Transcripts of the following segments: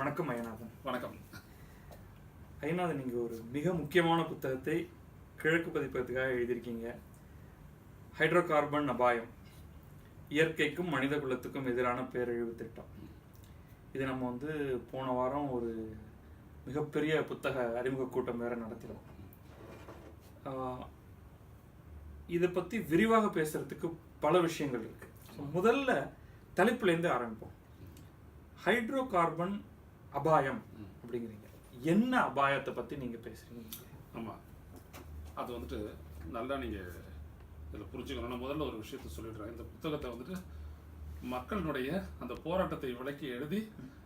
வணக்கம் ஐயநாதன் வணக்கம். ஐயநாதன் நீங்கள் ஒரு மிக முக்கியமான புத்தகத்தை கிழக்கு பதிப்பகத்துக்காக எழுதியிருக்கீங்க. ஹைட்ரோ கார்பன் அபாயம். இயற்கைக்கும் மனித குலத்துக்கும் எதிரான பேரழிவு திட்டம். இது நம்ம வந்து போன வாரம் ஒரு மிகப்பெரிய புத்தக அறிமுக கூட்டம் வேற நடத்தினோம். இதை பற்றி விரிவாக பேசுறதுக்கு பல விஷயங்கள் இருக்கு. முதல்ல தலைப்புலேருந்து ஆரம்பிப்போம். ஹைட்ரோ கார்பன் அபாயம் அப்படிங்கிறீங்க. என்ன அபாயத்தை பற்றி நீங்கள் பேசுறீங்க? ஆமாம் அது வந்துட்டு நல்லா நீங்கள் இதில் புரிஞ்சுக்கணும். நான் முதல்ல ஒரு விஷயத்த சொல்லிடுறேன். இந்த புத்தகத்தை வந்துட்டு மக்களினுடைய அந்த போராட்டத்தை விளக்கி எழுதி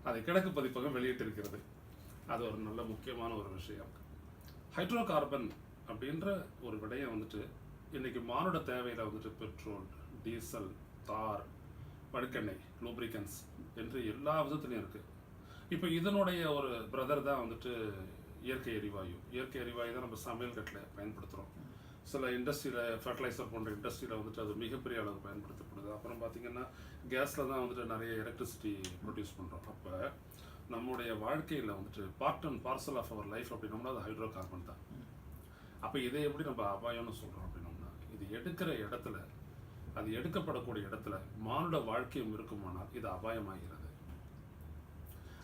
அதை கிழக்கு பதிப்பகம் வெளியிட்டிருக்கிறது. அது ஒரு நல்ல முக்கியமான ஒரு விஷயம். ஹைட்ரோ கார்பன் அப்படின்ற ஒரு விடயம் வந்துட்டு இன்னைக்கு மானுட தேவையில் வந்துட்டு பெட்ரோல் டீசல் தார் வழுக்கெண்ணெய் லூப்ரிகன்ஸ் என்று எல்லா விதத்துலையும் இருக்குது இப்போ இதனுடைய ஒரு பிரதர் தான் வந்துட்டு இயற்கை எரிவாயு. இயற்கை எரிவாயு தான் நம்ம சமையல் கட்டில் பயன்படுத்துகிறோம் சில இண்டஸ்ட்ரியில் ஃபர்டிலைசர் போன்ற இண்டஸ்ட்ரியில் வந்துட்டு அது மிகப்பெரிய அளவு பயன்படுத்தப்படுது. அப்புறம் பார்த்திங்கன்னா கேஸில் தான் வந்துட்டு நிறைய எலக்ட்ரிசிட்டி ப்ரொடியூஸ் பண்ணுறோம் அப்போ நம்முடைய வாழ்க்கையில் வந்துட்டு part and parcel of our life அப்படின்னோம்னா அது ஹைட்ரோ கார்பன் தான். அப்போ இதை எப்படி நம்ம அபாயம்னு சொல்கிறோம் அப்படின்னோம்னா இது எடுக்கிற இடத்துல அது எடுக்கப்படக்கூடிய இடத்துல மானுட வாழ்க்கையும் இருக்குமானால் இது அபாயமாகிறது.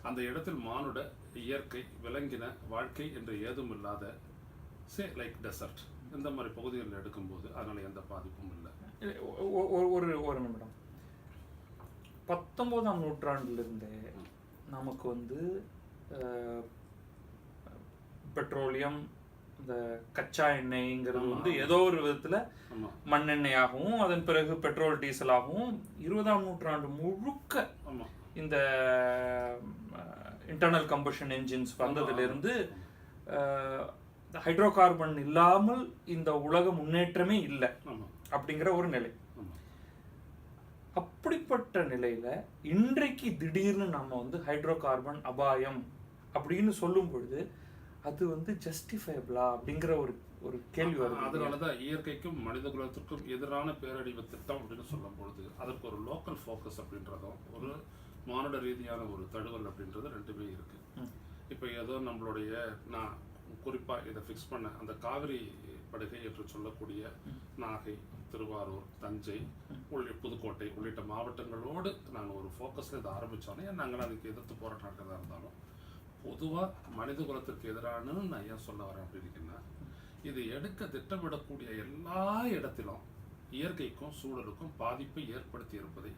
அந்த இடத்தில் மானுட இயற்கை விலங்கின வாழ்க்கை என்று ஏதும் இல்லாத சே லைக் டெசர்ட் இந்த மாதிரி பகுதிகளில் எடுக்கும்போது அதனால எந்த பாதிப்பும் இல்லை. ஒரு ஒரு நிமிடம். பத்தொன்பதாம் நூற்றாண்டிலிருந்தே நமக்கு வந்து பெட்ரோலியம் இந்த கச்சா எண்ணெய்ங்கிறது வந்து. ஏதோ ஒரு விதத்துல மண்ணெண்ணெயாகவும் அதன் பிறகு பெட்ரோல் டீசலாகவும் இருபதாம் நூற்றாண்டு முழுக்க ஆமாம் இந்த இன்டர்னல் கம்பஷன் என்ஜின்ஸ் வந்ததிலிருந்து ஹைட்ரோ கார்பன் இல்லாமல் இந்த உலக முன்னேற்றமே இல்லை அப்படிங்கிற ஒரு நிலை. அப்படிப்பட்ட நிலையில இன்றைக்கு திடீர்னு நம்ம வந்து ஹைட்ரோ கார்பன் அபாயம் அப்படின்னு சொல்லும் பொழுது அது வந்து ஜஸ்டிஃபைபிளா அப்படிங்கிற ஒரு ஒரு கேள்வி வருது. அதனால தான் இயற்கைக்கும் மனித குலத்திற்கும் எதிரான பேரழிவு திட்டம் அப்படின்னு சொல்லும் பொழுது அதற்கு ஒரு லோக்கல் ஃபோக்கஸ் அப்படின்றதும் ஒரு மானுட ரீதியான ஒரு தழுவல் அப்படின்றது ரெண்டுமே இருக்கு. ம். இப்போ ஏதோ நம்மளுடைய நான் குறிப்பாக இதை ஃபிக்ஸ் பண்ண அந்த காவிரி படுகை என்று சொல்லக்கூடிய நாகை திருவாரூர் தஞ்சை உள்ளிட்ட புதுக்கோட்டை உள்ளிட்ட மாவட்டங்களோடு நாங்கள் ஒரு ஃபோக்கஸில் இதை ஆரம்பித்தோன்னே நாங்கள் அதுக்கு எதிர்த்து போராட்டம் இருந்தாலும் பொதுவாக மனித குலத்திற்கு எதிரானு நான் ஏன் சொல்ல வரேன் அப்படின்னா இது எடுக்க திட்டமிடக்கூடிய எல்லா இடத்திலும் இயற்கைக்கும் சூழலுக்கும் பாதிப்பை ஏற்படுத்தி இருப்பதை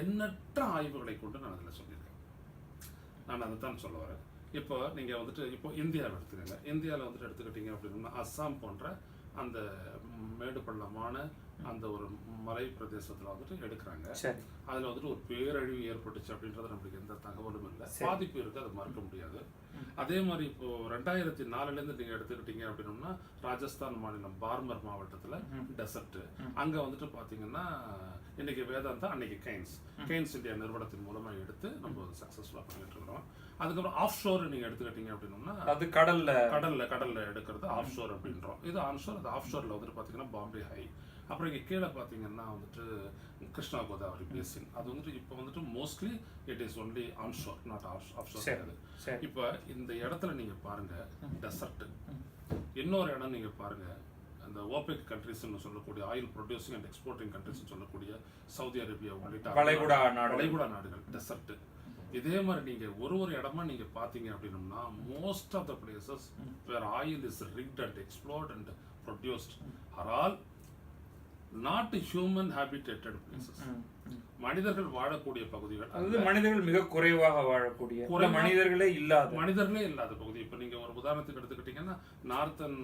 எண்ணற்ற ஆய்வுகளை கொண்டு நான் அதில் சொல்லியிருக்கேன். நான் அதை தான் சொல்ல வரேன். இப்போ நீங்கள் வந்துட்டு இப்போ இந்தியாவில் எடுத்துக்கோங்க. இந்தியாவில் வந்துட்டு எடுத்துக்கிட்டீங்க அப்படின்னா அஸ்ஸாம் போன்ற அந்த மேடு பள்ளமான அந்த ஒரு மலை பிரதேசத்தில் வந்துட்டு எடுக்கிறாங்க. அதில் வந்துட்டு ஒரு பேரழிவு ஏற்பட்டுச்சு அப்படின்றது நம்மளுக்கு எந்த தகவலும் இல்லை. பாதிப்பு இருக்கு அதை மறுக்க முடியாது. அதே மாதிரி இப்போ ரெண்டாயிரத்தி நாலுலேருந்து நீங்கள் எடுத்துக்கிட்டீங்க அப்படின்னோம்னா ராஜஸ்தான் மாநிலம் பார்மர் மாவட்டத்தில் டெசர்ட் அங்கே வந்துட்டு பார்த்தீங்கன்னா இன்னைக்கு வேதாந்தா அன்னைக்கு கைன்ஸ் கைன்ஸ் இந்தியா நிறுவனத்தின் மூலமாக எடுத்து நம்ம சக்ஸஸ்ஃபுல்லாக பண்ணிட்டு இருக்கிறோம். அதுக்கப்புறம் ஆஃப் ஷோர் நீங்கள் எடுத்துக்கிட்டீங்க அப்படின்னோம்னா அது கடல்ல. கடல்ல கடல்ல எடுக்கிறது ஆஃப் ஷோர் அப்படின்றோம். இது ஆன் ஷோர் அது ஆஃப் ஷோர்ல வந்துட்டு பாத்தீங்கன்னா பாம்பே ஹை அப்புறம் இங்க கீழே பாத்தீங்கன்னா வந்துட்டு கிருஷ்ணா கோதாவரி பேசின் அது வந்துட்டு இப்போ வந்துட்டு mostly it is only on shore not off off shore சரி. கிடையாது இப்போ இந்த இடத்துல நீங்க பாருங்க டெசர்ட் இன்னொரு இடம் நீங்க பாருங்க அந்த ஓபெக் கண்ட்ரிஸ்னு சொல்லக்கூடிய ஆயில் ப்ரொடியூசிங் அண்ட் எக்ஸ்போர்ட்டிங் கண்ட்ரிஸ்னு சொல்லக்கூடிய சவுதி அரேபியா உள்ளிட்ட வளைகுடா நாடுகள். வளைகுடா நாடுகள் டெசர்ட் இதே மாதிரி நீங்க ஒரு ஒரு இடமா நீங்க பாத்தீங்க அப்படின்னம்னா most of the places where oil is rigged and explored and produced are all not human habitated places. மனிதர்கள் வாழக்கூடிய பகுதிகள் அதாவது மனிதர்கள் மிக குறைவாக வாழக்கூடிய மனிதர்களே இல்லாத. மனிதர்களே இல்லாத பகுதி. இப்போ நீங்க ஒரு உதாரணத்துக்கு எடுத்துக்கிட்டீங்கன்னா நார்த்தன்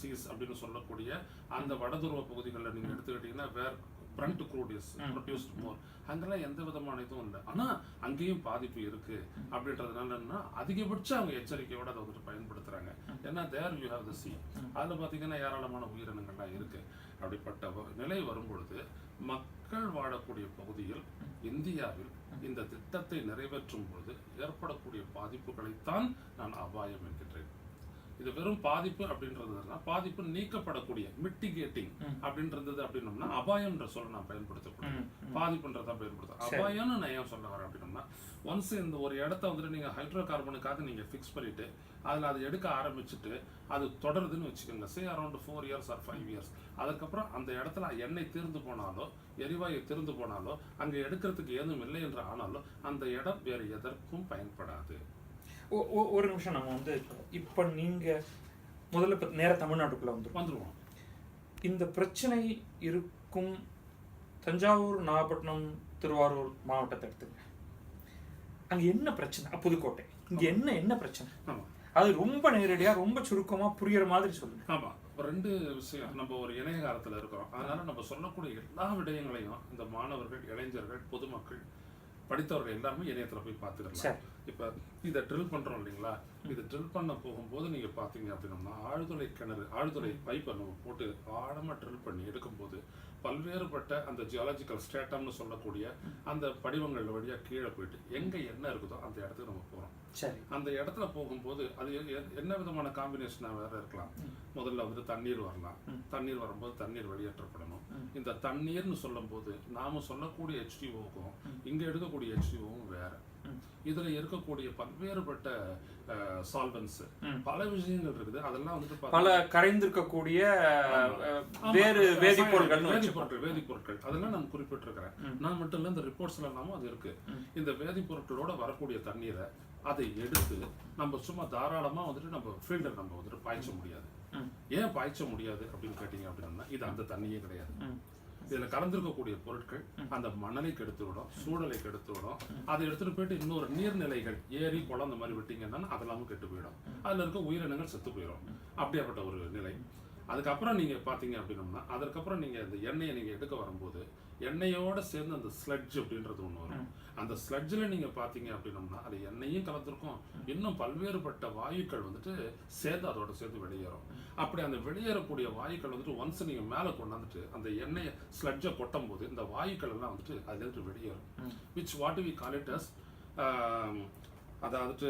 சீஸ் அப்படின்னு சொல்லக்கூடிய அந்த வடதுருவ பகுதிகளில் நீங்க எடுத்துக்கிட்டீங்கன்னா where Brent crude is produced more அங்கெல்லாம் எந்த விதமான இதுவும் இல்லை. ஆனா அங்கேயும் பாதிப்பு இருக்கு அப்படின்றதுனால என்ன அதிகபட்ச அவங்க எச்சரிக்கையோட அதை வந்துட்டு பயன்படுத்துறாங்க. ஏன்னா there you have the sea அதுல பாத்தீங்கன்னா ஏராளமான உயிரினங்கள்லாம் இருக்கு. அப்படிப்பட்ட நிலை வரும்பொழுது மக்கள் வாழக்கூடிய பகுதியில் இந்தியாவில் இந்த திட்டத்தை நிறைவேற்றும் பொழுது ஏற்படக்கூடிய பாதிப்புகளைத்தான் நான் அபாயம் என்கின்றேன். இது வெறும் பாதிப்பு அப்படின்றதுனா பாதிப்பு நீக்கப்படக்கூடிய மிட்டிகேட்டிங். அப்படின்றது அப்படின்னோம்னா அபாயம்ன்ற சொல்ல நான் ம். பாதிப்புன்றதா பயன்படுத்தும் சரி. அபாயம்னு நான் ஏன் சொல்ல வரேன் அப்படின்னோம்னா ஒன்ஸ் இந்த ஒரு இடத்த வந்துட்டு நீங்க ஹைட்ரோ கார்பனுக்காக நீங்க ஃபிக்ஸ் பண்ணிட்டு அதுல அதை எடுக்க ஆரம்பிச்சுட்டு அது தொடருதுன்னு வச்சுக்கோங்க say around four years or five years அதுக்கப்புறம் அந்த இடத்துல எண்ணெய் தீர்ந்து போனாலோ எரிவாயு தீர்ந்து போனாலோ அங்க எடுக்கிறதுக்கு ஏதும் இல்லை என்று ஆனாலும் அந்த இடம் வேறு எதற்கும் பயன்படாது ஒரு நிமிஷம் நம்ம வந்து இப்போ- இப்போ நீங்க முதல்ல இப்போ நேர தமிழ்நாட்டுக்குள்ள வந்துரும். வந்துருவோம். இந்த பிரச்சனை இருக்கும் தஞ்சாவூர் நாகப்பட்டினம் திருவாரூர் மாவட்டத்தை எடுத்துங்க. அங்க என்ன பிரச்சனை? புதுக்கோட்டை. இங்க என்ன என்ன பிரச்சனை? ஆமா. அது ரொம்ப நேரடியா ரொம்ப சுருக்கமா புரியுற மாதிரி சொல்லுங்க. ஆமா. ஒரு ரெண்டு விஷயம் நம்ம ஒரு இணையகாலத்துல இருக்கிறோம். அதனால நம்ம சொல்லக்கூடிய எல்லா விடயங்களையும் இந்த மாணவர்கள் இளைஞர்கள் பொதுமக்கள் படித்தவர்கள் எல்லாருமே இணையத்துல போய் பார்த்துக்கலாம். சரி. இப்ப இதை ட்ரில் பண்றோம் இல்லைங்களா இது ட்ரில் பண்ண போகும்போது நீங்க பாத்தீங்க அப்படின்னம்னா ஆழ்துளை கிணறு ஆழ்துளை பைப்பை நம்ம போட்டு ஆழமா ட்ரில் பண்ணி எடுக்கும்போது பல்வேறுபட்ட அந்த ஜியாலஜிக்கல் ஸ்டேட்டம்னு சொல்லக்கூடிய அந்த படிவங்கள் வழியா கீழே போயிட்டு எங்க என்ன இருக்குதோ அந்த இடத்துக்கு நம்ம போறோம் சரி அந்த இடத்துல போகும்போது அது என்ன விதமான காம்பினேஷனா வேற இருக்கலாம் முதல்ல வந்து தண்ணீர் வரலாம். தண்ணீர் வரும்போது தண்ணீர் வெளியேற்றப்படணும். இந்த தண்ணீர்னு சொல்லும்போது நாம சொல்லக்கூடிய ஹெச்டிஓக்கும். இங்க எடுக்கக்கூடிய ஹெச்டிஓவும் வேற. இதுல இருக்கக்கூடிய பல்வேறுபட்ட சால்வன்ஸ். பல விஷயங்கள் இருக்குது அதெல்லாம் வந்துட்டு பல கரைந்திருக்கக்கூடிய. வேறு வச்சுப்போம் வேதிப்பொருட்கள் வேதிப்பொருட்கள் அதெல்லாம் நான் குறிப்பிட்டிருக்கிறேன். நான் மட்டும் இல்ல இந்த ரிப்போர்ட்ஸ்ல எல்லாமும் அது இருக்கு. இந்த வேதிப்பொருட்களோட வரக்கூடிய தண்ணீரை அதை எடுத்து நம்ம சும்மா தாராளமா வந்துட்டு நம்ம ஃபீல்டர் நம்ம வந்துட்டு பாய்ச்ச முடியாது. ஏன் பாய்ச்ச முடியாது அப்படின்னு கேட்டீங்க அப்படின்னா இது அந்த தண்ணியே கிடையாது. இதுல கலந்திருக்கக்கூடிய பொருட்கள் அந்த மணலை கெடுத்து விடும் சூழலை கெடுத்து விடும். அதை எடுத்துட்டு போயிட்டு இன்னொரு நீர்நிலைகள் ஏரி குளம் அந்த மாதிரி விட்டீங்கன்னா அதெல்லாமும் கெட்டு போயிடும். அதுல இருக்க உயிரினங்கள் செத்து போயிடும் அப்படியாப்பட்ட ஒரு நிலை. அதுக்கப்புறம் நீங்க பாத்தீங்க அப்படின்னம்னா அதுக்கப்புறம் நீங்க இந்த எண்ணெயை நீங்க எடுக்க வரும்போது எண்ணெயோட சேர்ந்து அந்த ஸ்லட்ஜ் அப்படின்றது ஒண்ணு வரும். அந்த ஸ்லட்ஜில் நீங்க பாத்தீங்க அப்படின்னம்னா அது எண்ணெயும் கலந்துருக்கும். இன்னும் பல்வேறுபட்ட வாயுக்கள் வந்துட்டு சேர்ந்து அதோட சேர்ந்து வெளியேறும். அப்படி அந்த வெளியேறக்கூடிய வாயுக்கள் வந்துட்டு ஒன்ஸ் நீங்க மேல கொண்டாந்துட்டு அந்த எண்ணெயை ஸ்லட்ஜை கொட்டும் போது இந்த வாயுக்கள் எல்லாம் வந்துட்டு அதுல இருந்து வெளியேறும். Which what we call it as அதாவது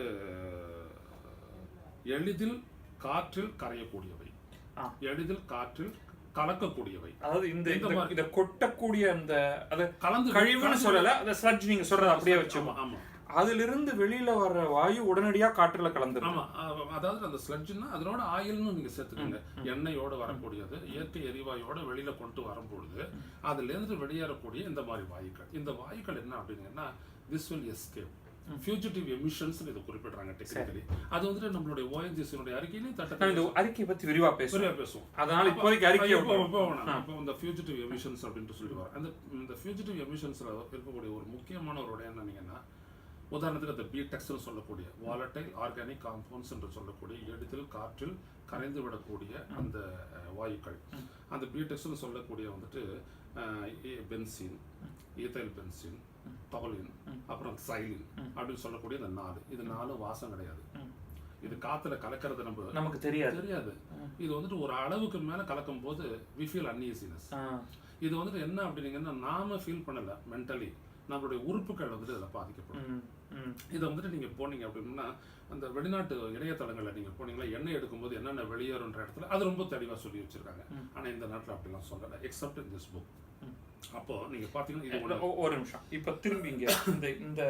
எளிதில் காற்றில் கரையக்கூடியவை. எளிதில் காற்றில் கலக்கக்கூடியவை. அதாவது இந்த இந்த கொட்டக்கூடிய அந்த அது கலந்து கழிவுன்னு கலந்து- சொல்லல அந்த ஸ்லட்ஜ் நீங்க சொல்றது அப்படியே ஆமா, வச்சுக்கோம் ஆமா அதிலிருந்து வெளியில வர்ற வாயு உடனடியா காற்றுல கலந்துரும். ஆமா அதாவது அந்த ஸ்லட்ஜ்னா அதனோட ஆயில்னு நீங்க சேர்த்துக்கோங்க. எண்ணெயோட வரக்கூடியது இயற்கை எரிவாயோட வெளியில கொண்டு வரும்பொழுது அதுல இருந்து வெளியேறக்கூடிய இந்த மாதிரி வாயுக்கள். இந்த வாயுக்கள் என்ன அப்படிங்கன்னா this will escape fugitive emissions இதை குறிப்பிடுறாங்க டெக்னிக்கலி அது வந்துட்டு நம்மளுடைய ஓஎன்ஜிசியினுடைய அறிக்கையிலையும் நான் இந்த தட்ட அறிக்கையை பத்தி விரிவா பேசுறேன் சரியா பேசுவோம். அதனால இப்போதைக்கு அறிக்கையை இப்போ இந்த ஃபியூஜிட்டிவ் எமிஷன்ஸ் அப்படின்ட்டு சொல்லி வரோம் அந்த இந்த ஃபியூஜிட்டிவ் எமிஷன்ஸ்ல இருக்கக்கூடிய ஒரு முக்கியமான ஒரு விடயம் என்னன்னீங்கன்னா உதாரணத்துக்கு அந்த பிடெக்ஸ்னு சொல்லக்கூடிய வாலட்டைல் ஆர்கானிக் காம்பவுண்ட்ஸ் என்று சொல்லக்கூடிய எளிதில் காற்றில் கரைந்து விடக்கூடிய அந்த வாயுக்கள். அந்த பிடெக்ஸ்னு சொல்லக்கூடிய வந்துட்டு பென்சின் ஈத்தைல் பென்சின் டொலின் அப்புறம் சைலின் அப்படின்னு சொல்லக்கூடிய இந்த நாலு இது நாலு வாசம் கிடையாது. இது காத்துல கலக்கிறது நம்ம நமக்கு தெரியாது. தெரியாது. இது வந்துட்டு ஒரு அளவுக்கு மேல கலக்கும் போது வி ஃபீல் அன்ஈசினஸ் இது வந்துட்டு என்ன அப்படின்னீங்கன்னா நாம ஃபீல் பண்ணல மென்டலி நம்மளுடைய உறுப்புகள் வந்துட்டு இதில் பாதிக்கப்படும். இதை வந்துட்டு நீங்க போனீங்க அப்படின்னா அந்த வெளிநாட்டு இணையதளங்கள்ல நீங்க போனீங்களா எண்ணெய் எடுக்கும்போது என்னென்ன வெளியேறுன்ற இடத்துல அது ரொம்ப தெளிவா சொல்லி வச்சிருக்காங்க. ஆனா இந்த நாட்டுல அப்படிலாம் சொல்லல எக்ஸப்ட் இன் திஸ் புக் அப்போ நீங்க பாத்தீங்கன்னா ஒ- ஒரு நிமிஷம். இப்ப திரும்பி இங்க இந்த இந்த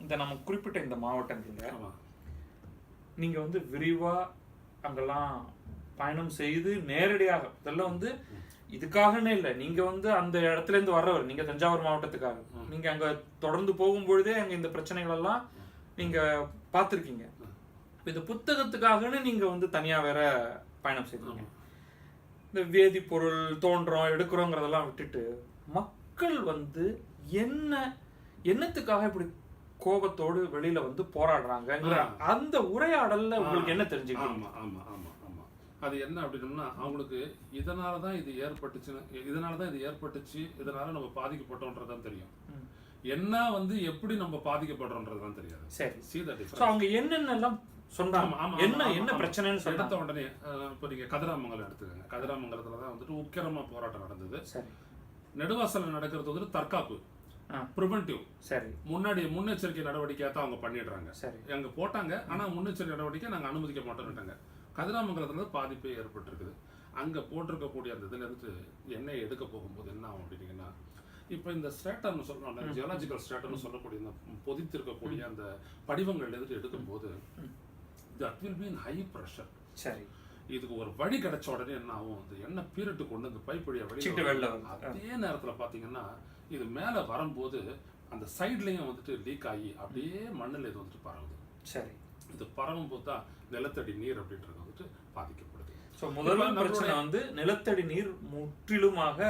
இந்த நம்ம குறிப்பிட்ட இந்த மாவட்டங்கள்ல நீங்க வந்து விரிவா அங்கெல்லாம் பயணம் செய்து நேரடியாக இதெல்லாம் வந்து இதுக்காகனே இல்லை. நீங்க வந்து அந்த இடத்துல இருந்து வர்றவர் நீங்க தஞ்சாவூர் மாவட்டத்துக்காக. நீங்க அங்க தொடர்ந்து போகும்பொழுதே அங்க இந்த பிரச்சனைகள் எல்லாம் நீங்க பார்த்திருக்கீங்க இந்த புத்தகத்துக்காகன்னு நீங்க வந்து தனியா வேற பயணம் செய்றீங்க இந்த வேதிப்பொருள் தோன்றோம் எடுக்கிறோங்கிறதெல்லாம் விட்டுட்டு மக்கள் வந்து என்ன என்னத்துக்காக இப்படி கோபத்தோடு வெளியில வந்து போராடுறாங்கங்கிற அந்த உரையாடல்ல உங்களுக்கு என்ன தெரிஞ்சுக்கணும் ஆமா ஆமா ஆமா ஆமா. அது என்ன அப்படின்னம்னா அவங்களுக்கு இதனால தான் இது ஏற்பட்டுச்சுன்னு இதனால தான் இது ஏற்பட்டுச்சு இதனால நம்ம பாதிக்கப்பட்டோன்றது தான் தெரியும். என்ன வந்து எப்படி நம்ம பாதிக்கப்படுறோன்றது தான் தெரியாது. சரி. See the சோ difference அவங்க என்னென்னலாம் சொன்னாங்க? என்ன என்ன. பிரச்சனைன்னு எடுத்த உடனே இப்போ நீங்க கதிராமங்கலம் எடுத்துக்கோங்க. கதிராமங்கலத்துல தான் வந்துட்டு உக்கிரமா போராட்டம் நடந்தது. சரி. நெடுவாசல் நடக்கிறது வந்துட்டு தற்காப்பு. ப்ரிவென்டிவ் சரி. முன்னாடி முன்னெச்சரிக்கை நடவடிக்கையா தான் அவங்க பண்ணிடுறாங்க. சரி. எங்க போட்டாங்க ஆனா முன்னெச்சரிக்கை நடவடிக்கை நாங்க அனுமதிக்க மாட்டோம்ட்டாங்க கதிராமங்கலத்துல பாதிப்பே ஏற்பட்டிருக்குது. அங்க போட்டிருக்கக்கூடிய அந்த இதுல இருந்து எண்ணெய் எடுக்க போகும்போது என்ன ஆகும் அப்படின்னீங்கன்னா இப்போ இந்த ஸ்ட்ராட்டர்னு சொல்றோம்ல ஜியாலஜிக்கல் ஸ்ட்ராட்டர்னு சொல்லக்கூடிய இந்த பொதித்திருக்கக்கூடிய அந்த படிவங்கள் இருந்து எடுக்கும்போது that will be in high pressure சரி. இதுக்கு ஒரு வழி கிடைச்ச உடனே என்ன ஆகும்? அந்த எண்ணெய் பீரிட்டு கொண்டு அந்த பைப் சீட்டு வெளியே. அதே நேரத்துல பாத்தீங்கன்னா இது மேல வரும்போது அந்த சைட்லயும் வந்துட்டு லீக் ஆகி அப்படியே மண்ணுல இது வந்துட்டு பரவுது. சரி. இது பரவும் போது தான் நிலத்தடி நீர் அப்படின்றது வந்துட்டு பாதிக்கப்படுது ஸோ முதல் பிரச்சனை வந்து நிலத்தடி நீர் முற்றிலுமாக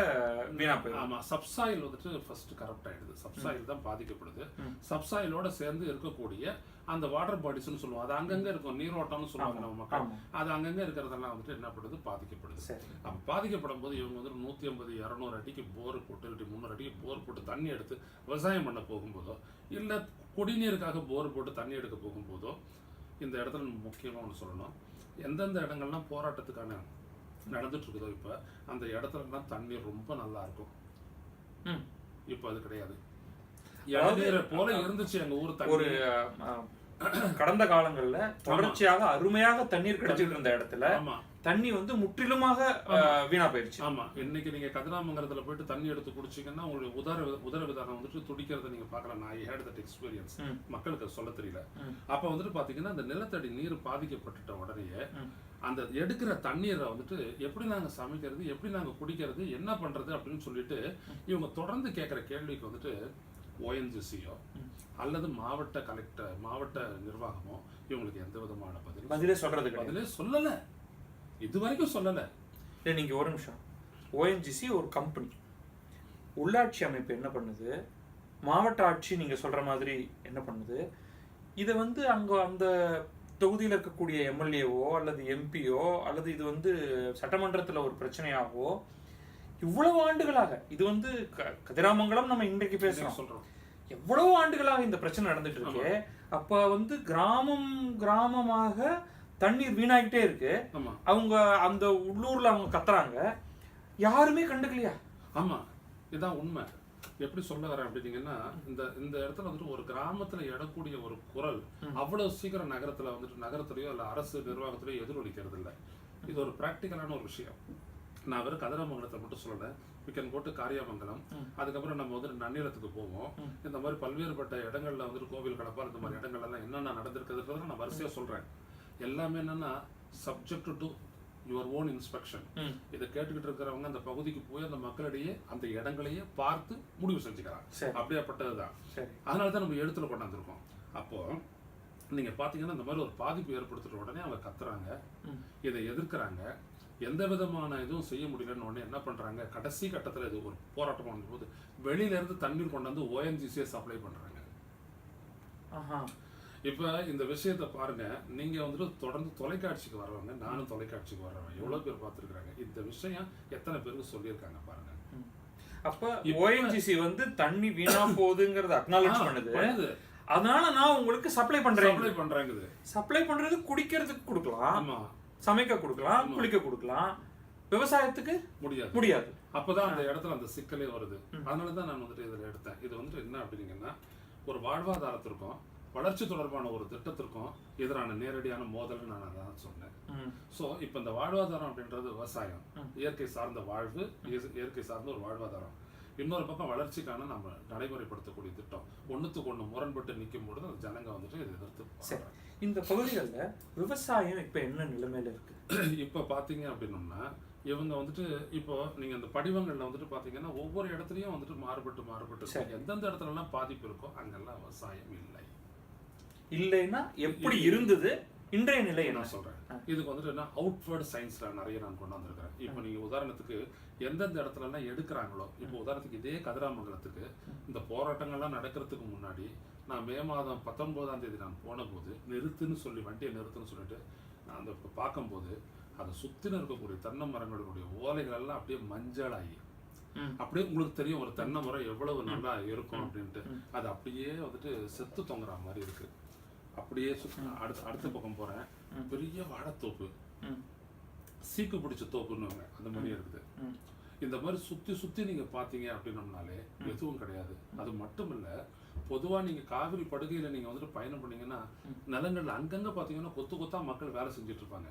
வீணா போயிடும். ஆமா சப்சாயில் வந்துட்டு ஃபர்ஸ்ட் கரப்ட் ஆயிடுது. சப்சாயில் தான் பாதிக்கப்படுது. சப்சாயிலோட சேர்ந்து இருக்கக்கூடிய அந்த வாட்டர் பாடிஸ்னு சொல்லுவோம். அது அங்கங்க இருக்கும். நீரோட்டம்னு சொல்லுவாங்க நம்ம மக்கள். அது அங்கங்க இருக்கிறதெல்லாம் வந்துட்டு என்ன பண்ணுது? பாதிக்கப்படுது. அப்ப பாதிக்கப்படும் போது இவங்க வந்து நூத்தி ஐம்பது இரநூறு அடிக்கு போர் போட்டு இல்லாட்டி முந்நூறு அடிக்கு போர் போட்டு தண்ணி எடுத்து விவசாயம் பண்ண போகும்போதோ இல்ல குடிநீருக்காக போர் போட்டு தண்ணி எடுக்க போகும்போதோ இந்த இடத்துல நம்ம முக்கியமா ஒன்று சொல்லணும். எந்தெந்த இடங்கள்லாம் போராட்டத்துக்கான நடந்துட்டு இருக்குதோ இப்ப அந்த இடத்துலலாம் தண்ணீர் ரொம்ப நல்லா இருக்கும் ம். இப்ப அது கிடையாது. இளநீரை போல இருந்துச்சு எங்க ஊர் ஒரு கடந்த காலங்கள்ல தொடர்ச்சியாக அருமையாக தண்ணீர் கிடைச்சிட்டு இருந்த இடத்துல ஆமா. தண்ணி வந்து முற்றிலுமாக வீணா போயிருச்சு. ஆமா. இன்னைக்கு நீங்க கதிராமங்கலத்துல போயிட்டு தண்ணி எடுத்து குடிச்சீங்கன்னா உங்களுடைய உதர உதர விதானம் வந்துட்டு துடிக்கிறத நீங்க பார்க்கலாம் நான் ஹேட் தட் எக்ஸ்பீரியன்ஸ். மக்களுக்கு சொல்ல தெரியல. அப்ப வந்துட்டு பாத்தீங்கன்னா அந்த நிலத்தடி நீர் பாதிக்கப்பட்டுட்ட உடனேயே ம். அந்த எடுக்கிற தண்ணீரை வந்துட்டு எப்படி நாங்க சமைக்கிறது எப்படி நாங்க குடிக்கிறது என்ன பண்றது அப்படின்னு சொல்லிட்டு இவங்க தொடர்ந்து கேட்கிற கேள்விக்கு வந்துட்டு ஓஎன்ஜிசியோ. அல்லது மாவட்ட கலெக்டர் மாவட்ட நிர்வாகமோ இவங்களுக்கு எந்த விதமான பதிலும் பதிலே சொல்றது பதிலே சொல்லல. இது வரைக்கும் சொல்லல. இல்லை நீங்க ஒரு நிமிஷம். ஓஎன்ஜிசி ஒரு கம்பெனி உள்ளாட்சி அமைப்பு என்ன பண்ணுது? மாவட்ட ஆட்சி நீங்க சொல்ற மாதிரி என்ன பண்ணுது? இதை வந்து அங்க அந்த தொகுதியில் இருக்கக்கூடிய எம்எல்ஏவோ அல்லது எம்பியோ அல்லது இது வந்து சட்டமன்றத்தில் ஒரு பிரச்சனையாகவோ இவ்வளவு ஆண்டுகளாக இது வந்து க- கதிராமங்கலம் நம்ம இன்றைக்கு பேசுறோம். சொல்றோம். எவ்வளவு ஆண்டுகளாக இந்த பிரச்சனை நடந்துட்டு இருக்கு. அப்ப வந்து கிராமம் கிராமமாக தண்ணீர் வீணாகிட்டே இருக்கு. அவங்க அந்த உள்ளூர்ல அவங்க கத்துறாங்க. யாருமே கண்டுக்கலையா? ஆமா. இதுதான் உண்மை. எப்படி சொல்ல வரேன் அப்படின்னீங்கன்னா இந்த இந்த இடத்துல வந்துட்டு ஒரு கிராமத்துல எழக்கூடிய ஒரு குரல் அவ்வளவு சீக்கிரம் நகரத்துல வந்துட்டு நகரத்திலயோ இல்ல அரசு நிர்வாகத்திலயோ எதிரொலிக்கிறது இல்ல இது ஒரு பிராக்டிக்கலான ஒரு விஷயம். நான் வெறும் கதிராமங்கலத்தை மட்டும் சொல்லல. We can go to காரியாமங்கலம். அதுக்கப்புறம் நம்ம வந்துட்டு நன்னிலத்துக்கு போவோம். இந்த மாதிரி பல்வேறுபட்ட இடங்கள்ல வந்துட்டு கோவில் கடப்பார் இந்த மாதிரி இடங்கள்ல எல்லாம் என்னென்ன நடந்திருக்குதுன்றத நான் வரிசையா சொல்றேன். எல்லாமே என்னன்னா subject to your own inspection. இதை கேட்டுக்கிட்டு இருக்கிறவங்க அந்த பகுதிக்கு போய் அந்த மக்களிடையே அந்த இடங்களையே பார்த்து முடிவு செஞ்சுக்கிறாங்க சரி. அப்படியாப்பட்டதுதான். சரி. அதனால தான் நம்ம எழுத்துல கொண்டாந்துருக்கோம். அப்போ நீங்க பாத்தீங்கன்னா இந்த மாதிரி ஒரு பாதிப்பு ஏற்படுத்துற உடனே அவங்க கத்துறாங்க. இதை எதிர்க்கிறாங்க. எந்த விதமான இதுவும் செய்ய முடியலன்னு உடனே என்ன பண்றாங்க? கடைசி கட்டத்துல இது ஒரு போராட்டம் பண்ணும்போது வெளியில இருந்து தண்ணீர் கொண்டாந்து ஓஎன்ஜிசியை சப்ளை பண்றாங்க. இப்ப இந்த விஷயத்த பாருங்க. நீங்க வந்துட்டு தொடர்ந்து தொலைக்காட்சிக்கு வர்றவங்க நானும் தொலைக்காட்சிக்கு வர்றவங்க எவ்வளவு பேர் பார்த்திருக்காங்க இந்த விஷயம் எத்தனை பேருக்கு சொல்லியிருக்காங்க பாருங்க. அப்ப ஓஎன்ஜிசி வந்து தண்ணி வீணா போகுதுங்கறத அக்னாலேஜ் பண்ணுது. அதனால நான் உங்களுக்கு சப்ளை பண்றேன். சப்ளை பண்றாங்க சப்ளை பண்றது குடிக்கிறதுக்கு கொடுக்கலாம். சமைக்க கொடுக்கலாம் குளிக்க கொடுக்கலாம். விவசாயத்துக்கு முடியாது. முடியாது. அப்பதான் அந்த இடத்துல அந்த சிக்கலே வருது. அதனால தான் நான் வந்துட்டு இதில் எடுத்தேன். இது வந்துட்டு என்ன அப்படின்னீங்கன்னா ஒரு வாழ்வாதாரத்திற்கும் வளர்ச்சி தொடர்பான ஒரு திட்டத்திற்கும் எதிரான நேரடியான மோதல்னு நான் அதான் சொன்னேன். ஸோ இப்போ இந்த வாழ்வாதாரம் அப்படின்றது விவசாயம். இயற்கை சார்ந்த வாழ்வு இயற்கை- சார்ந்த ஒரு வாழ்வாதாரம். இன்னொரு பக்கம் வளர்ச்சிக்கான நம்ம நடைமுறைப்படுத்தக்கூடிய திட்டம். ஒண்ணுத்துக்கு ஒண்ணு முரண்பட்டு நிற்கும் பொழுது அந்த ஜனங்க வந்துட்டு இதை எதிர்த்து. இந்த பகுதிகள்ல விவசாயம் இப்ப என்ன நிலைமையில இருக்கு? இப்போ பார்த்தீங்க அப்படின்னோம்னா இவங்க வந்துட்டு இப்போ நீங்க அந்த படிவங்கள்ல வந்துட்டு பாத்தீங்கன்னா ஒவ்வொரு இடத்துலயும் வந்துட்டு மாறுபட்டு மாறுபட்டு. எந்தெந்த இடத்துலலாம் பாதிப்பு இருக்கோ அங்கெல்லாம் விவசாயம் இல்லை. இல்லைன்னா எப்படி இருந்தது? இன்றைய நிலை என்ன? நான் சொல்றேன். இதுக்கு வந்துட்டு என்ன? அவுட்வர்ட் சயின்ஸ்ல நிறைய நான் கொண்டாந்துருக்கிறேன் இப்போ நீங்க உதாரணத்துக்கு எந்தெந்த இடத்துல எல்லாம் எடுக்கிறாங்களோ இப்போ உதாரணத்துக்கு இதே கதிராமங்கலத்துக்கு இந்த போராட்டங்கள்லாம் நடக்கிறதுக்கு முன்னாடி நான் மே மாதம் பத்தொன்பதாம் தேதி நான் போன போது நிறுத்துன்னு சொல்லி வண்டியை நிறுத்துன்னு சொல்லிட்டு நான் அந்த பார்க்கும்போது அதை சுத்தின இருக்கக்கூடிய தென்னை மரங்களுடைய ஓலைகள் எல்லாம் அப்படியே மஞ்சளாகி. அப்படியே உங்களுக்கு தெரியும் ஒரு தென்னை மரம் எவ்வளவு நல்லா இருக்கும் அப்படின்ட்டு. அது அப்படியே வந்துட்டு செத்து தொங்குற மாதிரி இருக்கு. அப்படியே சுத்தி அடுத்த அடுத்த பக்கம் போறேன். பெரிய வாழைத்தோப்பு. சீக்கு பிடிச்ச தோப்புன்னு அந்த மாதிரி இருக்குது. இந்த மாதிரி சுத்தி சுத்தி நீங்க பாத்தீங்க அப்படின்னம்னாலே எதுவும் கிடையாது. அது மட்டும் இல்ல பொதுவா நீங்க காவிரி படுகையில நீங்க வந்துட்டு பயணம் பண்ணீங்கன்னா நிலங்கள்ல அங்கங்க பாத்தீங்கன்னா கொத்து கொத்தா மக்கள் வேலை செஞ்சுட்டு இருப்பாங்க.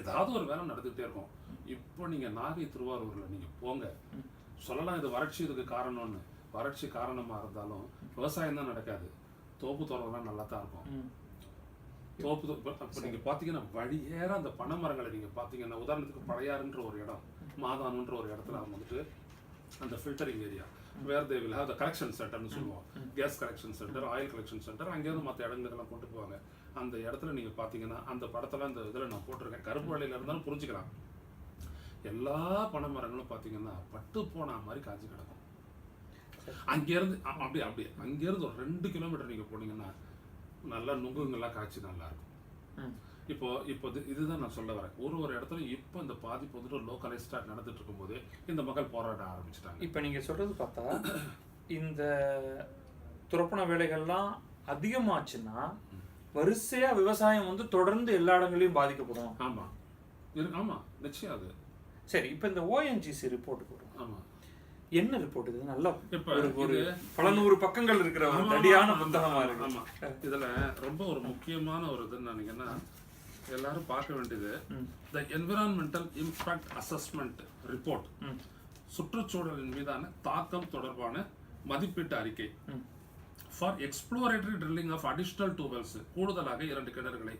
ஏதாவது ஒரு வேலை நடந்துகிட்டே இருக்கும். இப்போ நீங்க நாகை திருவாரூர்ல நீங்க போங்க. சொல்லலாம் இது வறட்சி இதுக்கு காரணம்னு. வறட்சி காரணமா இருந்தாலும் விவசாயம் தான் நடக்காது. தோப்பு தோறலாம் நல்லா தான் இருக்கும். தோப்பு இப்ப- அப்ப நீங்க பாத்தீங்கன்னா வழியேற அந்த பனை மரங்களை நீங்க பாத்தீங்கன்னா உதாரணத்துக்கு பழையாறுன்ற ஒரு இடம் மாதானுன்ற ஒரு இடத்துல அவங்க வந்துட்டு அந்த filtering area where they will have the collection சென்டர்னு சொல்லுவோம். Gas collection centre oil collection centre அங்கேருந்து மற்ற இடங்களுக்கெல்லாம் கொண்டு போவாங்க. அந்த இடத்துல நீங்க பாத்தீங்கன்னா அந்த படத்தெல்லாம் இந்த இதுல நான் போட்டிருக்கேன். கருப்பு வழியில இருந்தாலும் புரிஞ்சுக்கலாம். எல்லா பனை மரங்களும் பாத்தீங்கன்னா பட்டு போன மாதிரி காய்ச்சி கிடக்கும். அங்கேருந்து அப்படியே அப்படியே. அங்கேருந்து ஒரு ரெண்டு கிலோமீட்டர் நீங்க போனீங்கன்னா நல்லா நுங்குங்கெல்லாம் காய்ச்சி நல்லா இருக்கும் ம். இப்போ இப்போ இது- இதுதான் நான் சொல்ல வரேன். ஒரு ஒரு இடத்துல இப்போ இந்த பாதிப்பு வந்துட்டு லோக்கலைஸ்டா நடந்துட்டு இருக்கும்போது இந்த மக்கள் போராட ஆரம்பிச்சிட்டாங்க. இப்ப நீங்க சொல்றது பார்த்தா இந்த துறப்பண வேலைகள்லாம் அதிகமாச்சுன்னா வரிசையா விவசாயம் வந்து தொடர்ந்து எல்லா இடங்களையும் பாதிக்கப்படும். ஆமா. இருக்கு ஆமா. நிச்சயம் அது. சரி இப்ப இந்த ஓஎன்ஜிசி ரிப்போர்ட்டுக்கு வரும் ஆமா. என்ன ரிப்போர்ட் இது நல்லா ஒரு பல நூறு பக்கங்கள் இருக்கிற ஒரு தடியான புத்தகமா இருக்கு ஆமா. இதுல ரொம்ப ஒரு முக்கியமான ஒரு இது என்னன்னா எல்லாரும் பார்க்க வேண்டியது. The environmental impact assessment report. சுற்றுச்சூழலின் மீதான தாக்கம் தொடர்பான மதிப்பீட்டு அறிக்கை. For exploratory drilling of additional two wells கூடுதலாக இரண்டு கிணறுகளை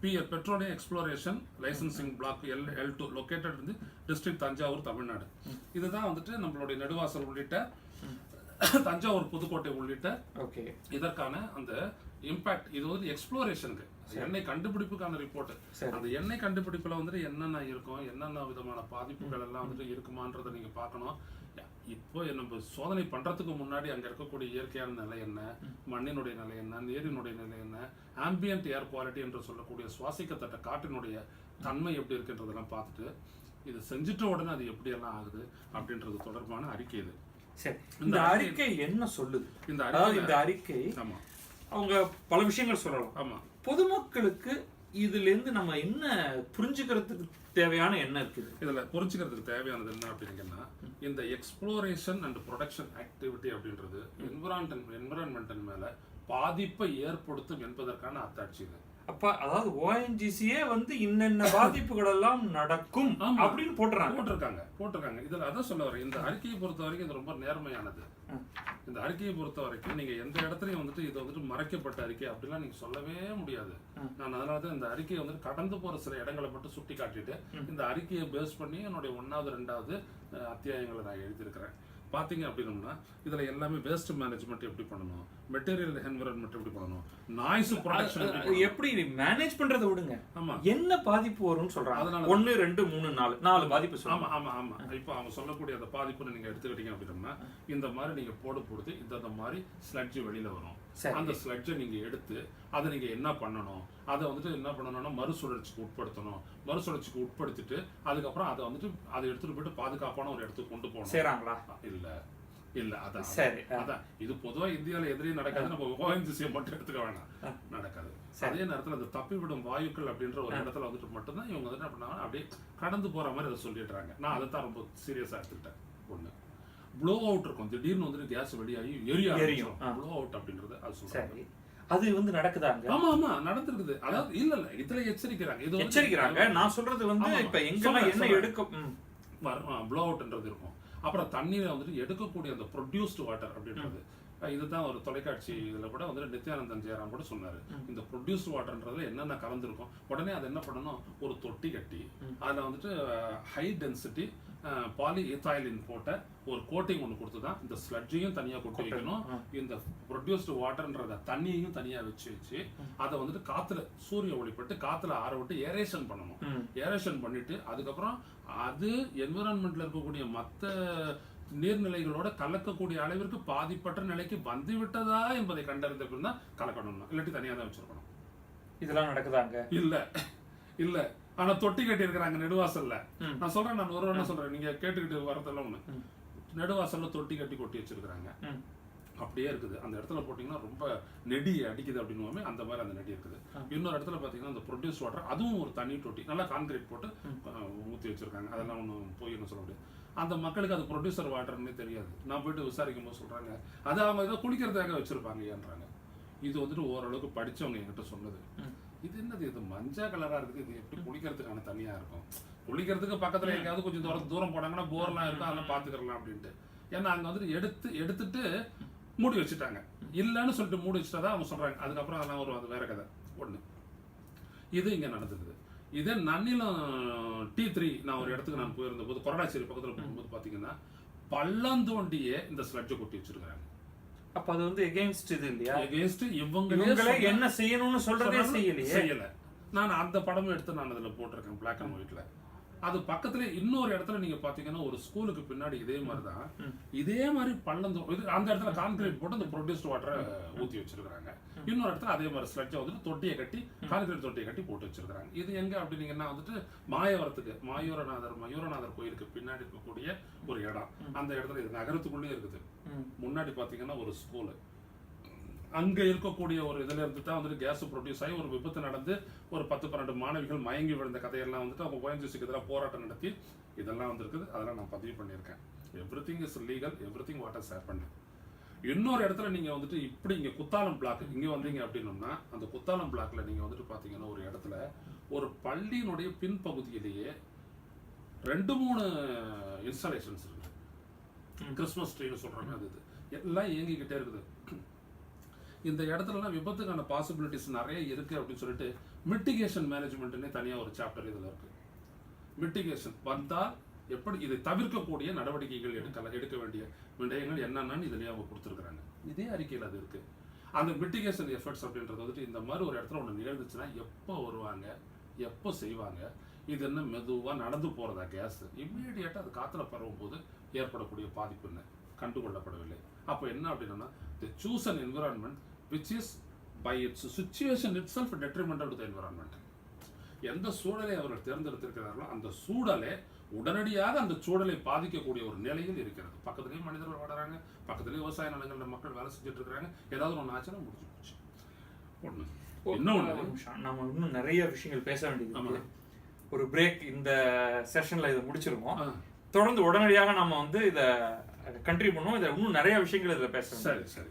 P petroleum exploration licensing block L L two located இருந்து டிஸ்ட்ரிக்ட் தஞ்சாவூர் தமிழ்நாடு இதுதான் வந்துட்டு நம்மளுடைய நெடுவாசல் உள்ளிட்ட தஞ்சாவூர் புதுக்கோட்டை உள்ளிட்ட ஓகே. இதற்கான அந்த இம்பாக்ட் இது வந்து எக்ஸ்ப்ளோரேஷனுக்கு எண்ணெய் கண்டுபிடிப்புக்கான ரிப்போர்ட். அந்த எண்ணெய் கண்டுபிடிப்புல வந்துட்டு என்னென்ன இருக்கும் என்னென்ன விதமான பாதிப்புகள் எல்லாம் வந்துட்டு இருக்குமான்றதை நீங்க பார்க்கணும். இப்போ நம்ம சோதனை பண்றதுக்கு முன்னாடி அங்க இருக்கக்கூடிய இயற்கையான நிலை என்ன? மண்ணினுடைய நிலை என்ன? நீரினுடைய நிலை என்ன? ஆம்பியன்ட் ஏர் குவாலிட்டி என்று சொல்லக்கூடிய சுவாசிக்கத்தட்ட காற்றினுடைய தன்மை எப்படி இருக்குன்றதெல்லாம் பார்த்துட்டு இது செஞ்சுட்ட உடனே அது எப்படியெல்லாம் ஆகுது அப்படின்றது தொடர்பான அறிக்கை இது. சரி. இந்த அறிக்கை என்ன சொல்லுது? இந்த அதாவது இந்த அறிக்கை ஆமா. அவங்க பல விஷயங்கள் சொல்லலாம். ஆமா. பொதுமக்களுக்கு இதுல இருந்து நம்ம என்ன புரிஞ்சுக்கிறதுக்கு தேவையான என்ன இருக்குது? இதுல புரிஞ்சுக்கிறதுக்கு தேவையானது என்ன அப்படிங்கன்னா இந்த எக்ஸ்ப்ளோரேஷன் அண்ட் ப்ரொடக்ஷன் ஆக்டிவிட்டி அப்படின்றது என்விரான்மெண்ட் என்விரான்மெண்ட்டின் மேல பாதிப்பை ஏற்படுத்தும் என்பதற்கான அத்தாட்சி இது அப்ப அதாவது ஓஎன்ஜிசியே வந்து இன்னென்ன பாதிப்புகள் எல்லாம் நடக்கும். அப்படின்னு போட்டுறாங்க. போட்டிருக்காங்க போட்டிருக்காங்க. இதுல அதான் சொல்ல வரேன். இந்த அறிக்கையை பொறுத்த வரைக்கும் இது ரொம்ப நேர்மையானது. இந்த அறிக்கையை பொறுத்த வரைக்கும் நீங்க எந்த இடத்துலயும் வந்துட்டு இது வந்துட்டு மறைக்கப்பட்ட அறிக்கை அப்படிலாம் நீங்க சொல்லவே முடியாது. நான் அதனால தான் இந்த அறிக்கையை வந்துட்டு கடந்து போற சில இடங்களை மட்டும் சுட்டி காட்டிட்டு இந்த அறிக்கையை பேஸ் பண்ணி என்னுடைய ஒன்னாவது ரெண்டாவது அத்தியாயங்களை நான் எழுதியிருக்கிறேன். பாத்தீங்க அப்படின்னம்னா இதுல எல்லாமே வேஸ்ட் மேனேஜ்மெண்ட் எப்படி பண்ணணும்? மெட்டீரியல் என்விரான்மெண்ட் எப்படி பண்ணணும்? நாய்ஸ் ப்ரொடக்ஷன் எப்படி மேனேஜ் பண்றதை விடுங்க. ஆமா. என்ன பாதிப்பு வரும்னு சொல்றாங்க. அதனால- ஒன்னு ரெண்டு மூணு நாலு. நாலு பாதிப்பு சொல்றாங்க ஆமா ஆமா ஆமா. இப்போ அவங்க சொல்லக்கூடிய அந்த பாதிப்புன்னு நீங்க எடுத்துக்கிட்டீங்க அப்படின்னா இந்த மாதிரி நீங்க போடு பொறுத்து இந்த மாதிரி ஸ்லட்ஜ் வெளியில வரும். அந்த ஸ்லட்ஜை நீங்க எடுத்து அதை நீங்க என்ன பண்ணணும்? அதை வந்துட்டு என்ன பண்ணணும்னா மறுசுழற்சிக்கு உட்படுத்தணும். மறுசுழற்சிக்கு உட்படுத்திட்டு அதுக்கப்புறம் அதை வந்துட்டு அதை எடுத்துட்டு போயிட்டு பாதுகாப்பான ஒரு இடத்துக்கு கொண்டு போகணும். செய்றாங்களா இல்ல. இல்ல அதான். சரி. அதான். இது பொதுவா இந்தியால எதிரியும் நடக்காது. நம்ம ஓஎன்ஜிசியை மட்டும் எடுத்துக்க வேணாம். நடக்காது. அதே நேரத்துல அந்த தப்பிவிடும் வாயுக்கள் அப்படின்ற ஒரு இடத்துல வந்துட்டு மட்டும்தான் இவங்க என்ன பண்ணாங்க அப்படியே கடந்து போற மாதிரி அதை சொல்லிடுறாங்க. நான் அதை தான் ரொம்ப சீரியஸா எடுத்துக்கிட்டேன். ஒண்ணு. ப்ளோ அவுட் இருக்கும். திடீர்னு வந்துட்டு கேஸ் வெளியாகி எரிய எரியும். ப்ளோ அவுட் அப்படின்றது அது சொல்றாங்க. அது வந்து நடக்குதாங்க ஆமா ஆமா. நடந்திருக்குது. அதாவது இல்ல இல்ல. இதுல எச்சரிக்கிறாங்க. இது எச்சரிக்கிறாங்க. நான் சொல்றது வந்து இப்ப. எங்கெல்லாம் என்ன சொல்றேன். எடுக்க ம். ப்ளோ அவுட்ன்றது இருக்கும். அப்புறம் தண்ணீரை வந்துட்டு எடுக்கக்கூடிய அந்த ப்ரொடியூஸ்டு வாட்டர் அப்படின்றது. இதுதான் ஒரு தொலைக்காட்சி இதுல கூட வந்து நித்யானந்தன் ஜெயராம் கூட சொன்னாரு. இந்த ப்ரொடியூஸ்டு வாட்டர்ன்றதுல என்னென்ன கலந்துருக்கும்? உடனே அதை என்ன பண்ணணும்? ஒரு தொட்டி கட்டி அதுல வந்துட்டு ஹை டென்சிட்டி பாலி ஈத்தாயிலின் போட்ட ஒரு கோட்டிங் ஒன்று கொடுத்து தான் இந்த ஸ்லட்ஜையும் தனியாக கொட்டி வைக்கணும். இந்த ப்ரொடியூஸ்டு வாட்டர்ன்றத தண்ணியையும் தனியாக வச்சு வச்சு அதை வந்துட்டு காத்துல சூரிய ஒளிப்பட்டு காத்துல ஆற விட்டு ஏரேஷன் பண்ணணும். ஏரேஷன் பண்ணிட்டு அதுக்கப்புறம் அது என்விரான்மெண்ட்ல இருக்கக்கூடிய மற்ற நீர்நிலைகளோட கலக்கக்கூடிய அளவிற்கு பாதிப்பற்ற நிலைக்கு வந்து விட்டதா என்பதை கண்டறிந்த பின் தான் கலக்கணும் இல்லாட்டி தனியாக தான் வச்சிருக்கணும். இதெல்லாம் நடக்குதாங்க இல்ல. இல்ல. ஆனா தொட்டி கட்டி இருக்கிறாங்க நெடுவாசல்ல. நான் சொல்றேன் நான் ஒரு என்ன சொல்றேன். நீங்க கேட்டுக்கிட்டு வரதெல்லாம் ஒண்ணு. நெடுவாசல்ல தொட்டி கட்டி கொட்டி வச்சிருக்காங்க ம். அப்படியே இருக்குது. அந்த இடத்துல போட்டீங்கன்னா ரொம்ப நெடி அடிக்குது அப்படின்னுவோமே அந்த மாதிரி அந்த நெடி இருக்குது. இன்னொரு இடத்துல பாத்தீங்கன்னா அந்த ப்ரொடியூஸ் வாட்டர் அதுவும் ஒரு தனி தொட்டி. நல்லா கான்கிரீட் போட்டு ஊத்தி வச்சிருக்காங்க. அதெல்லாம் ஒன்றும் போய் என்ன சொல்ல முடியாது. அந்த மக்களுக்கு அது ப்ரொடியூசர் வாட்டர்னே தெரியாது. நான் போயிட்டு விசாரிக்கும் போது சொல்றாங்க அது அவங்க ஏதோ குளிக்கிறதுக்காக வச்சிருப்பாங்க ஏன்றாங்க இது வந்துட்டு ஓரளவுக்கு படிச்சவங்க என்கிட்ட சொன்னது. இது என்னது? இது மஞ்சள் கலரா இருக்குது. இது எப்படி குளிக்கிறதுக்கான தனியா இருக்கும். குளிக்கிறதுக்கு பக்கத்துல எங்கேயாவது கொஞ்சம் தூரம் தூரம் போனாங்கன்னா போர்லாம் இருக்கும். அதெல்லாம் பாத்துக்கலாம் அப்படின்ட்டு. ஏன்னா அங்க வந்துட்டு எடுத்து எடுத்துட்டு மூடி வச்சுட்டாங்க. இல்லைன்னு சொல்லிட்டு மூடி வச்சுட்டா அவங்க சொல்றாங்க. அதுக்கப்புறம் அதெல்லாம் ஒரு அது வேற கதை. ஒண்ணு. இது இங்க நடந்துக்குது இதே நன்னிலம் டி த்ரீ நான் ஒரு இடத்துக்கு நான் போயிருந்த போது கொரடாச்சேரி பக்கத்துல போகும்போது பாத்தீங்கன்னா பள்ளம் தோண்டியே இந்த ஸ்லட்ஜை கொட்டி வச்சிருக்காங்க அப்ப அது வந்து எகெயின்ஸ்ட் இது இல்லையா? எகேன்ஸ்ட் இவங்களே இவங்களே என்ன செய்யணும்னு சொல்றதே செய்யலையே. செய்யல. நான் அந்த படமும் எடுத்து நான் அதுல போட்டிருக்கேன் பிளாக் அண்ட் ஒயிட்ல அது பக்கத்துல இன்னொரு இடத்துல நீங்க பாத்தீங்கன்னா ஒரு ஸ்கூலுக்கு பின்னாடி இதே மாதிரி தான். இதே மாதிரி பள்ளம் அந்த இடத்துல கான்கிரீட் போட்டு அந்த ப்ரொடியூஸ்ட் வாட்டரை ஊத்தி வச்சிருக்காங்க இன்னொரு இடத்துல அதே மாதிரி ஸ்லட்ஜை வந்துட்டு தொட்டியை கட்டி கான்கிரீட் தொட்டியை கட்டி போட்டு வச்சிருக்காங்க இது எங்க அப்படின்னீங்கன்னா வந்துட்டு மாயவரத்துக்கு மாயூரநாதர் மயூரநாதர் கோயிலுக்கு பின்னாடி இருக்கக்கூடிய ஒரு இடம். அந்த இடத்துல இது நகரத்துக்குள்ளே இருக்குது. முன்னாடி பாத்தீங்கன்னா ஒரு ஸ்கூலு அங்க இருக்கக்கூடிய ஒரு இதுல இருந்து தான் வந்துட்டு கேஸ் ப்ரொடியூஸ் ஆகி ஒரு விபத்து நடந்து ஒரு பத்து பன்னெண்டு மாணவிகள் மயங்கி விழுந்த கதையெல்லாம் வந்துட்டு அவங்க ஓஎன்ஜிசிக்கு எதிராக போராட்டம் நடத்தி இதெல்லாம் வந்திருக்குது. அதெல்லாம் நான் பதிவு பண்ணியிருக்கேன். Everything is legal everything what is happen இன்னொரு இடத்துல நீங்க வந்துட்டு இப்படி இங்க குத்தாலம் பிளாக் இங்க வந்தீங்க அப்படின்னம்னா அந்த குத்தாலம் பிளாக்ல நீங்க வந்துட்டு பாத்தீங்கன்னா ஒரு இடத்துல ஒரு பள்ளியினுடைய பின்பகுதியிலேயே ரெண்டு மூணு இன்ஸ்டாலேஷன்ஸ் இருக்கு. ம். கிறிஸ்மஸ் ட்ரீன்னு சொல்றாங்க அது இது. எல்லாம் இயங்கிக்கிட்டே இருக்குது. இந்த இடத்துலலாம் விபத்துக்கான பாசிபிலிட்டிஸ் நிறைய இருக்கு அப்படின்னு சொல்லிட்டு மிட்டிகேஷன் மேனேஜ்மெண்ட்னே தனியா ஒரு சாப்டர் இதுல இருக்கு. மிட்டிகேஷன் வந்தால் எப்படி இதை தவிர்க்கக்கூடிய நடவடிக்கைகள் எடுக்கல எடுக்க வேண்டிய விடயங்கள் என்னென்னு இதுலேயே அவங்க கொடுத்துருக்குறாங்க. இதே அறிக்கையில் அது இருக்குது அந்த மிட்டிகேஷன் எஃபர்ட்ஸ் அப்படின்றது வந்துட்டு இந்த மாதிரி ஒரு இடத்துல ஒன்று நிகழ்ந்துச்சுன்னா எப்போ வருவாங்க எப்போ செய்வாங்க இது என்ன மெதுவாக நடந்து போகிறதா கேஸ் இம்மீடியட்டாக அது காற்றுல பரவும் போது ஏற்படக்கூடிய பாதிப்பு என்ன? கண்டுகொள்ளப்படவில்லை. அப்போ என்ன அப்படின்னா the choose an environment which is by its situation itself detriment to the environment எந்த சூழலை அவர்கள் தேர்ந்தெடுத்திருக்கிறார்களோ அந்த சூழலே உடனடியாக அந்த சூழலை பாதிக்கக்கூடிய ஒரு நிலையில் இருக்கிறது. பக்கத்துலேயே மனிதர்கள் வாடுறாங்க பக்கத்துலேயே விவசாய நிலங்களில் மக்கள் வேலை செஞ்சுட்டு இருக்காங்க ஏதாவது ஒன்று ஆச்சுன்னா முடிஞ்சு போச்சு. ஒன்று இன்னொன்று. நம்ம இன்னும் நிறைய விஷயங்கள் பேச வேண்டியது. ஒரு பிரேக் இந்த செஷன்ல இதை முடிச்சிருவோம். ஆ, தொடர்ந்து உடனடியாக நம்ம வந்து இதை கண்டினியூ பண்ணுவோம். இதை இன்னும் நிறைய விஷயங்கள் இதுல பேச சரி சரி.